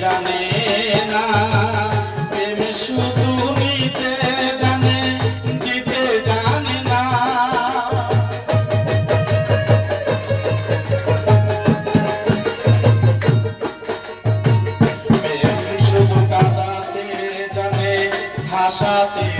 জানে না প্রেম শুধু নিতে জানে দিতে জানে না। প্রেম শুধু কাঁদাতে জানে ভাষাতে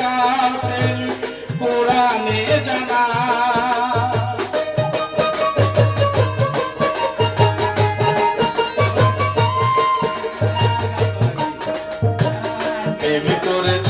আল্লাহর প্রেম কোরআনে জানা। করেছে